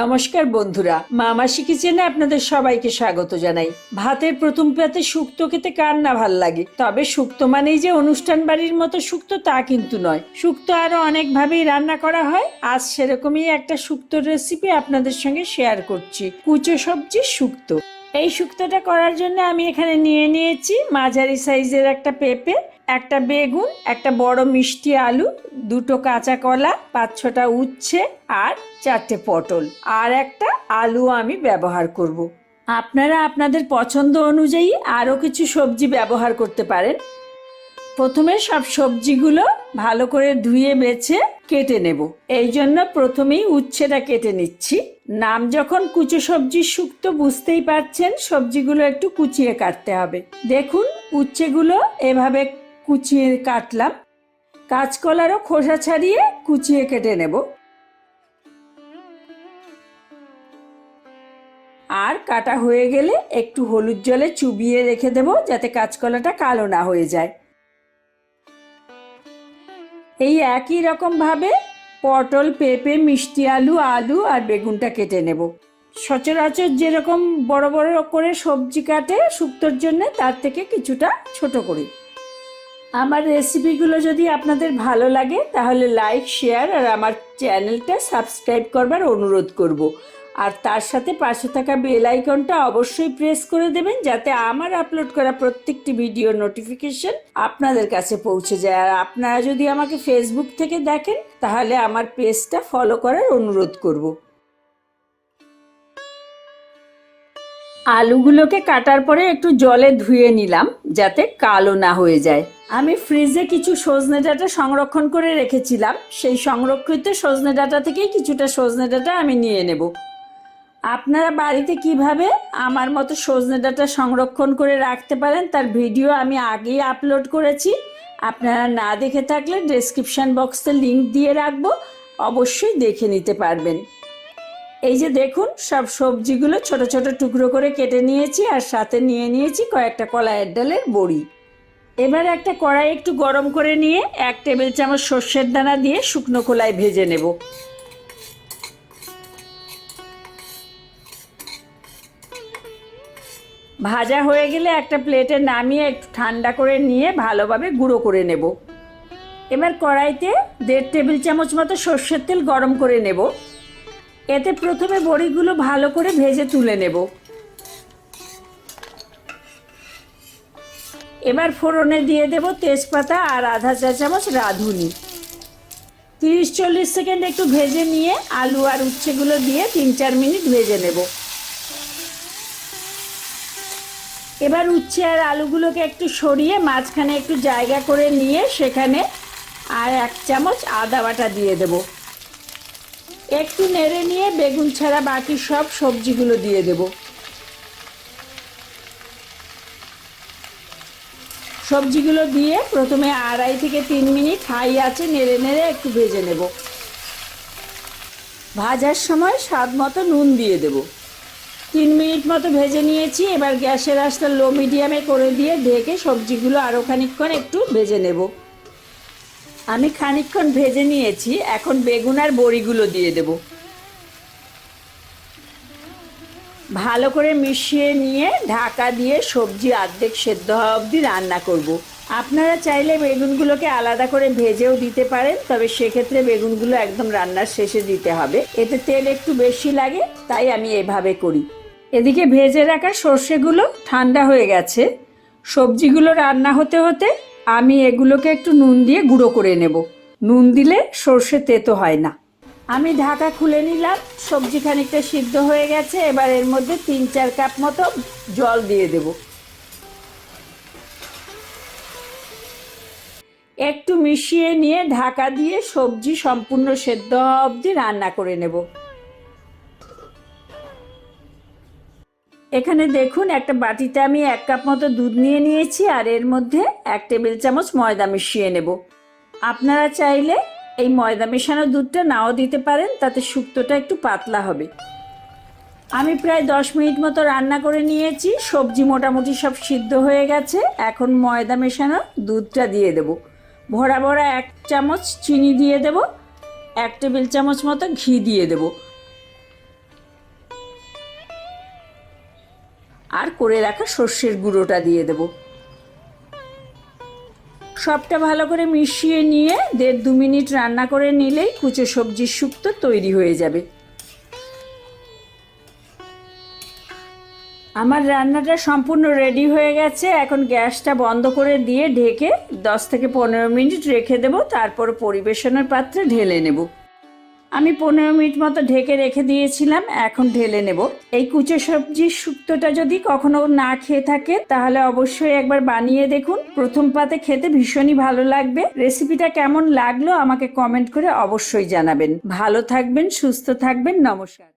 নমস্কার বন্ধুরা মামাসি কিচেনে আপনাদের সবাইকে স্বাগত জানাই। ভাতের প্রথম প্রাতে শুক্তো খেতে কার না ভালো লাগে? তবে শুক্তো মানেই যে অনুষ্ঠান বাড়ির মতো শুক্তো তা কিন্তু নয়। শুক্তো আরও অনেকভাবেই রান্না করা হয়। আজ সেরকমই একটা শুক্তোর রেসিপি আপনাদের সঙ্গে শেয়ার করছি। কুচো সবজি শুক্তো। এই শুক্তোটা করার জন্য আমি এখানে নিয়ে নিয়েছি মাঝারি সাইজের একটা পেঁপে, একটা বেগুন, একটা বড় মিষ্টি আলু, দুটো কাঁচা কলা, পাঁচ ছটা উচ্ছে আর চারটে পটল আর একটা আলু আমি ব্যবহার করব। আপনারা আপনাদের পছন্দ অনুযায়ী আরও কিছু সবজি ব্যবহার করতে পারেন প্রথমে সব সবজিগুলো ভালো করে ধুয়ে, বেছে, কেটে নেব। এই জন্য প্রথমেই উচ্ছেটা কেটে নিচ্ছি। নাম যখন কুচো সবজির শুক্তো, বুঝতেই পারছেন সবজিগুলো একটু কুচিয়ে কাটতে হবে। দেখুন, উচ্ছেগুলো এভাবে কুচিয়ে কাটলাম। কাঁচকলারও খোসা ছাড়িয়ে কুচিয়ে কেটে নেব। আর কাটা হয়ে গেলে একটু হলুদ জলে চুবিয়ে রেখে দেব, যাতে কাঁচকলাটা কালো না হয়ে যায়। এই একই রকম ভাবে পটল, পেঁপে, মিষ্টি আলু আলু আর বেগুনটা কেটে নেব। সচরাচর যেরকম বড় বড় করে সবজি কাটে, শুক্তোর জন্য তার থেকে কিছুটা ছোট করে। আমার রেসিপিগুলো যদি আপনাদের ভালো লাগে, তাহলে লাইক, শেয়ার আর আমার চ্যানেলটা সাবস্ক্রাইব করবার অনুরোধ করব। আর তার সাথে পাশে থাকা বেল আইকনটা অবশ্যই প্রেস করে দেবেন যাতে আমার আপলোড করা প্রত্যেকটি ভিডিও নোটিফিকেশন আপনাদের কাছে পৌঁছে যায়। আর আপনারা যদি আমাকে ফেসবুক থেকে দেখেন, তাহলে আমার পেজটা ফলো করার অনুরোধ করব। আলুগুলোকে কাটার পরে একটু জলে ধুয়ে নিলাম, যাতে কালো না হয়ে যায়। আমি ফ্রিজে কিছু সজনে ডাটা সংরক্ষণ করে রেখেছিলাম। সেই সংরক্ষিত সজনে ডাটা থেকেই কিছুটা সজনে ডাটা আমি নিয়ে নেব। আপনারা বাড়িতে কীভাবে আমার মতো সজনে ডাটা সংরক্ষণ করে রাখতে পারেন তার ভিডিও আমি আগেই আপলোড করেছি। আপনারা না দেখে থাকলে ডেসক্রিপশান বক্সে লিংক দিয়ে রাখব, অবশ্যই দেখে নিতে পারবেন। এই যে দেখুন, সব সবজিগুলো ছোট ছোট টুকরো করে কেটে নিয়েছি আর সাথে নিয়ে নিয়েছি কয়েকটা কলাইয়ের ডালের বড়ি। এবার একটা কড়াই একটু গরম করে নিয়ে এক টেবিল চামচ সর্ষের দানা দিয়ে শুকনো কলায় ভেজে নেব। ভাজা হয়ে গেলে একটা প্লেটে নামিয়ে একটু ঠান্ডা করে নিয়ে ভালোভাবে গুঁড়ো করে নেব। এবার কড়াইতে দেড় টেবিল চামচ মতো সর্ষের তেল গরম করে নেব। এতে প্রথমে বড়িগুলো ভালো করে ভেজে তুলে নেব। এবার ফোড়নে দিয়ে দেব তেজপাতা আর আধা চা চামচ রাঁধুনি। তিরিশ চল্লিশ সেকেন্ড একটু ভেজে নিয়ে আলু আর উচ্ছেগুলো দিয়ে তিন চার মিনিট ভেজে নেব। এবার উচ্ছে আর আলুগুলোকে একটু সরিয়ে মাঝখানে একটু জায়গা করে নিয়ে সেখানে আর এক চামচ আদা বাটা দিয়ে দেব। একটু নেড়ে নিয়ে বেগুন ছাড়া বাকি সব সবজিগুলো দিয়ে দেব। সবজিগুলো দিয়ে প্রথমে আড়াই থেকে তিন মিনিট হাই আছে নেড়ে নেড়ে একটু ভেজে নেব। ভাজার সময় স্বাদ মতো নুন দিয়ে দেবো। তিন মিনিট মতো ভেজে নিয়েছি, এবার গ্যাসের আঁচটা লো মিডিয়ামে করে দিয়ে ঢেকে সবজিগুলো আরও খানিকক্ষণ একটু ভেজে নেব। আমি খানিকক্ষণ ভেজে নিয়েছি, এখন বেগুন আর বড়িগুলো দিয়ে দেব। ভালো করে মিশিয়ে নিয়ে ঢাকা দিয়ে সবজি অর্ধেক সেদ্ধ হওয়া অবধি রান্না করব। আপনারা চাইলে বেগুনগুলোকে আলাদা করে ভেজেও দিতে পারেন, তবে সেক্ষেত্রে বেগুনগুলো একদম রান্নার শেষে দিতে হবে। এতে তেল একটু বেশি লাগে, তাই আমি এভাবে করি। এদিকে ভেজে রাখা সর্ষেগুলো ঠান্ডা হয়ে গেছে। সবজিগুলো রান্না হতে হতে আমি এগুলোকে একটু নুন দিয়ে গুঁড়ো করে নেব। নুন দিলে সর্ষে তেতো হয় না। আমি ঢাকা খুলে নিলাম, সবজি খানিকটা সিদ্ধ হয়ে গেছে। এবার এর মধ্যে তিন চার কাপ মতো জল দিয়ে দেব। একটু মিশিয়ে নিয়ে ঢাকা দিয়ে সবজি সম্পূর্ণ সেদ্ধ অবধি রান্না করে নেব। এখানে দেখুন, একটা বাটিতে আমি এক কাপ মতো দুধ নিয়ে নিয়েছি আর এর মধ্যে এক টেবিল চামচ ময়দা মিশিয়ে নেব। আপনারা চাইলে এই ময়দা মেশানো দুধটা নাও দিতে পারেন, তাতে শুক্তোটা একটু পাতলা হবে। আমি প্রায় দশ মিনিট মতো রান্না করে নিয়েছি, সবজি মোটামুটি সব সিদ্ধ হয়ে গেছে, এখন ময়দা মেশানো দুধটা দিয়ে দেব। ভরা ভরা এক চামচ চিনি দিয়ে দেব, এক টেবিল চামচ মতো ঘি দিয়ে দেবো। আর করে রাখা সর্ষের গুঁড়োটা দিয়ে দেব। সবটা ভালো করে মিশিয়ে নিয়ে দেড় দু মিনিট রান্না করে নিলেই কুচো সবজির শুক্তো তৈরি হয়ে যাবে। আমার রান্নাটা সম্পূর্ণ রেডি হয়ে গেছে। এখন গ্যাসটা বন্ধ করে দিয়ে ঢেকে দশ থেকে পনেরো মিনিট রেখে দেবো। তারপর পরিবেশনের পাত্রে ঢেলে নেব। আমি পনেরো মিনিট মতো ঢেকে রেখে দিয়েছিলাম, এখন ঢেলে নেব। এই কুচো সবজির শুক্তটা যদি কখনো না খেয়ে থাকে, তাহলে অবশ্যই একবার বানিয়ে দেখুন। প্রথম পাতে খেতে ভীষণই ভালো লাগবে। রেসিপিটা কেমন লাগল আমাকে কমেন্ট করে অবশ্যই জানাবেন। ভালো থাকবেন, সুস্থ থাকবেন, নমস্কার।